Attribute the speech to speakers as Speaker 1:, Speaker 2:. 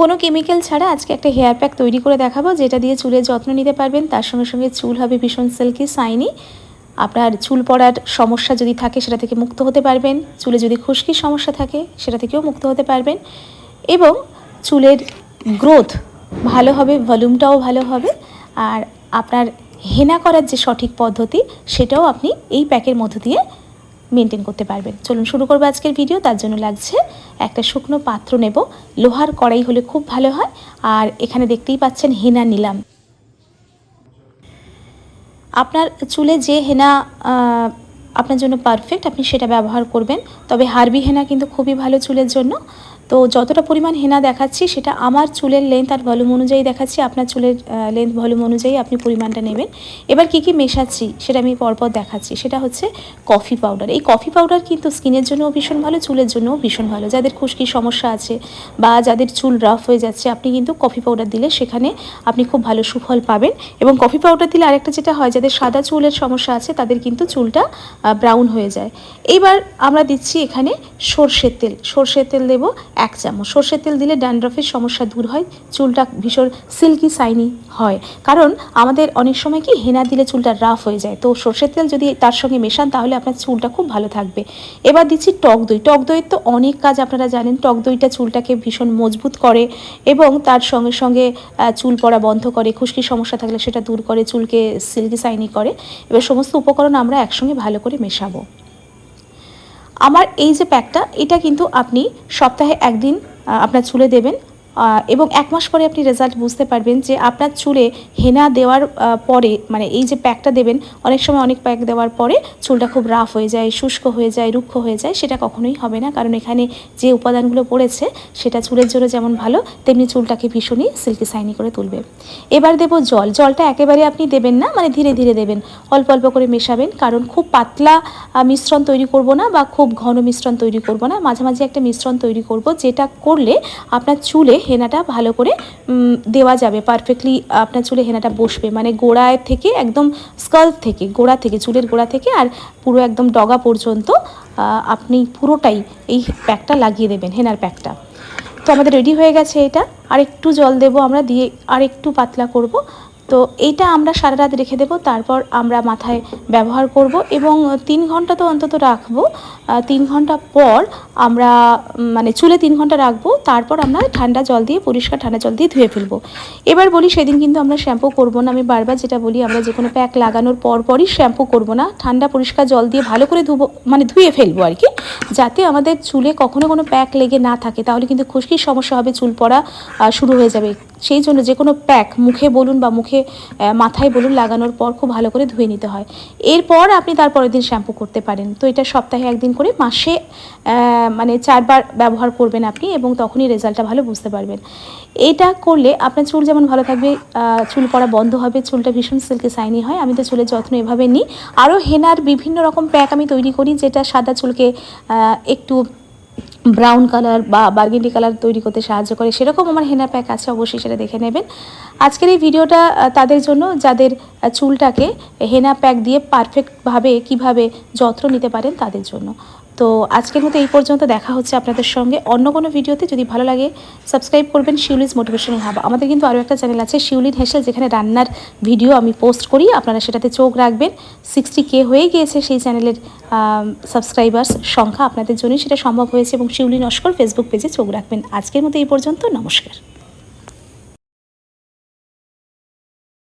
Speaker 1: কোনো কেমিক্যাল ছাড়া আজকে একটা হেয়ার প্যাক তৈরি করে দেখাবো, যেটা দিয়ে চুলের যত্ন নিতে পারবেন। তার সঙ্গে সঙ্গে চুল হবে ভীষণ সিল্কি সাইনি আপনার চুল পড়ার সমস্যা যদি থাকে, সেটা থেকে মুক্ত হতে পারবেন। চুলে যদি খুশকির সমস্যা থাকে, সেটা থেকেও মুক্ত হতে পারবেন। এবং চুলের গ্রোথ ভালো হবে ভলিউমটাও ভালো হবে। আর আপনার হেনা করার যে সঠিক পদ্ধতি, সেটাও আপনি এই প্যাকের মধ্য দিয়ে মেনটেন করতে পারবেন। চলুন শুরু করব আজকের ভিডিও তার জন্য লাগছে একটা শুকনো পাত্র নেব। লোহার কড়াই হলে খুব ভালো হয়। আর এখানে দেখতেই পাচ্ছেন হেনা নিলাম। আপনার চুলে যে হেনা আপনার জন্য পারফেক্ট আপনি সেটা ব্যবহার করবেন। তবে হারবি হেনা কিন্তু খুবই ভালো চুলের জন্য। তো যতটা পরিমাণ হেনা দেখাচ্ছি, সেটা আমার চুলের লেন্থ আর ভলিউম অনুযায়ী দেখাচ্ছি। আপনার চুলের লেন্থ ভলিউম অনুযায়ী আপনি পরিমাণটা নেবেন। এবার কি কি মেশাচ্ছি, সেটা আমি পরপর দেখাচ্ছি। সেটা হচ্ছে কফি পাউডার এই কফি পাউডার কিন্তু স্কিনের জন্যও ভীষণ ভালো, চুলের জন্যও ভীষণ ভালো। যাদের খুশকির সমস্যা আছে বা যাদের চুল রাফ হয়ে যাচ্ছে, আপনি কিন্তু কফি পাউডার দিলে সেখানে আপনি খুব ভালো সুফল পাবেন। এবং কফি পাউডার দিলে আরেকটা যেটা হয়, যাদের সাদা চুলের সমস্যা আছে, তাদের কিন্তু চুলটা ব্রাউন হয়ে যায়। এইবার আমরা দিচ্ছি এখানে সর্ষের তেল। সর্ষের তেল দেবো এক চামচ। সর্ষের তেল দিলে ড্যান্ড্রফের সমস্যা দূর হয়, চুলটা ভীষণ সিল্কি সাইনি হয়। কারণ আমাদের অনেক সময় কি হেনা দিলে চুলটা রাফ হয়ে যায়। তো সর্ষের তেল যদি তার সঙ্গে মেশান তাহলে আপনার চুলটা খুব ভালো থাকবে। এবার দিচ্ছি টক দই। টক দইয়ের তো অনেক কাজ আপনারা জানেন, টক দইটা চুলটাকে ভীষণ মজবুত করে এবং তার সঙ্গে সঙ্গে চুল পড়া বন্ধ করে, খুশকির সমস্যা থাকলে সেটা দূর করে, চুলকে সিল্কি সাইনি করে। এবার সমস্ত উপকরণ আমরা একসঙ্গে ভালো করে মেশাবো। আমার এই যে প্যাকটা এটা কিন্তু আপনি সপ্তাহে একদিন আপনার চুলে দেবেন। এবং এক মাস পরে আপনি রেজাল্ট বুঝতে পারবেন যে আপনার চুলে হেনা দেওয়ার পরে মানে এই যে প্যাকটা দেবেন, অনেক সময় অনেক প্যাক দেওয়ার পরে চুলটা খুব রাফ হয়ে যায়, শুষ্ক হয়ে যায়, রুক্ষ হয়ে যায়, সেটা কখনোই হবে না। কারণ এখানে যে উপাদানগুলো পড়েছে, সেটা চুলের জন্য যেমন ভালো, তেমনি চুলটাকে ভীষণই সিল্কি সাইনি করে তুলবে। এবার দেব জল। জলটা একেবারে আপনি দেবেন না মানে ধীরে ধীরে দেবেন। অল্প অল্প করে মেশাবেন, কারণ খুব পাতলা মিশ্রণ তৈরি করব না বা খুব ঘন মিশ্রণ তৈরি করব না। মাঝামাঝি একটা মিশ্রণ তৈরি করব, যেটা করলে আপনার চুলে হেনাটা ভালো করে দেওয়া যাবে পারফেক্টলি আপনার চুলে হেনাটা বসবে। মানে গোড়ায় থেকে একদম স্কাল থেকে, গোড়া থেকে, চুলের গোড়া থেকে আর পুরো একদম ডগা পর্যন্ত আপনি পুরোটাই এই প্যাকটা লাগিয়ে দেবেন, হেনার প্যাকটা। তো আমাদের রেডি হয়ে গেছে এটা। আর একটু জল দেব আমরা, দিয়ে আর একটু পাতলা করব। তো এইটা আমরা সারা রাত রেখে দেবো, তারপর আমরা মাথায় ব্যবহার করব এবং তিন ঘণ্টা তো অন্তত রাখব। তিন ঘণ্টা পর আমরা মানে চুলে তিন ঘণ্টা রাখব, তারপর আমরা ঠান্ডা জল দিয়ে, পরিষ্কার ঠান্ডা জল দিয়ে ধুয়ে ফেলব। এবার বলি সেদিন কিন্তু আমরা শ্যাম্পু করব না, আমি বারবার যেটা বলি, আমরা যে কোনো প্যাক লাগানোর পর পরই শ্যাম্পু করব না, ঠান্ডা পরিষ্কার জল দিয়ে ভালো করে ধুবো মানে ধুয়ে ফেলব আর কি, যাতে আমাদের চুলে কখনো কোনো প্যাক লেগে না থাকে, তাহলে কিন্তু খুশকির সমস্যা হবে, চুল পড়া শুরু হয়ে যাবে। সেই জন্য যে কোনো প্যাক মুখে বলুন বা মুখে আহ, মাথায় বলুন লাগানোর পর খুব ভালো করে ধুয়ে নিতে হয়। এরপর আপনি তারপরের দিন শ্যাম্পু করতে পারেন। তো এটা সপ্তাহে একদিন করে মাসে মানে চারবার ব্যবহার করবেন আপনি এবং তখনই রেজাল্টটা ভালো বুঝতে পারবেন। এটা করলে আপনার চুল যেমন ভালো থাকবে চুল পড়া বন্ধ হবে চুলটা ভীষণ সিল্কি সাইনি হয় আমি তো চুলের যত্ন এভাবে নিই। আরও হেনার বিভিন্ন রকম প্যাক আমি তৈরি করি যেটা সাদা চুলকে একটু ব্রাউন কালার বা বার্গেন্ডি কালার তৈরি করতে সাহায্য করে, সেরকম আমার হেনা প্যাক আছে, অবশ্যই সেটা দেখে নেবেন। আজকের এই ভিডিওটা তাদের জন্য যাদের চুলটাকে হেনা প্যাক দিয়ে পারফেক্টভাবে কীভাবে যত্ন নিতে পারেন তাদের জন্য। তো আজকের মতো এই পর্যন্ত দেখা হচ্ছে আপনাদের সঙ্গে। অন্য কোনো ভিডিওতে যদি ভালো লাগে সাবস্ক্রাইব করবেন শিউলিজ মোটিভেশনাল হাব আমাদের কিন্তু আরও একটা চ্যানেল আছে শিউলিন হেসেল, যেখানে রান্নার ভিডিও আমি পোস্ট করি। আপনারা সেটাতে চোখ রাখবেন। সিক্সটি কে হয়ে গিয়েছে সেই চ্যানেলের সাবস্ক্রাইবার্স সংখ্যা। আপনাদের জন্যই সেটা সম্ভব হয়েছে এবং শিউলি নস্কর ফেসবুক পেজে চোখ রাখবেন। আজকের মতো এই পর্যন্ত। নমস্কার।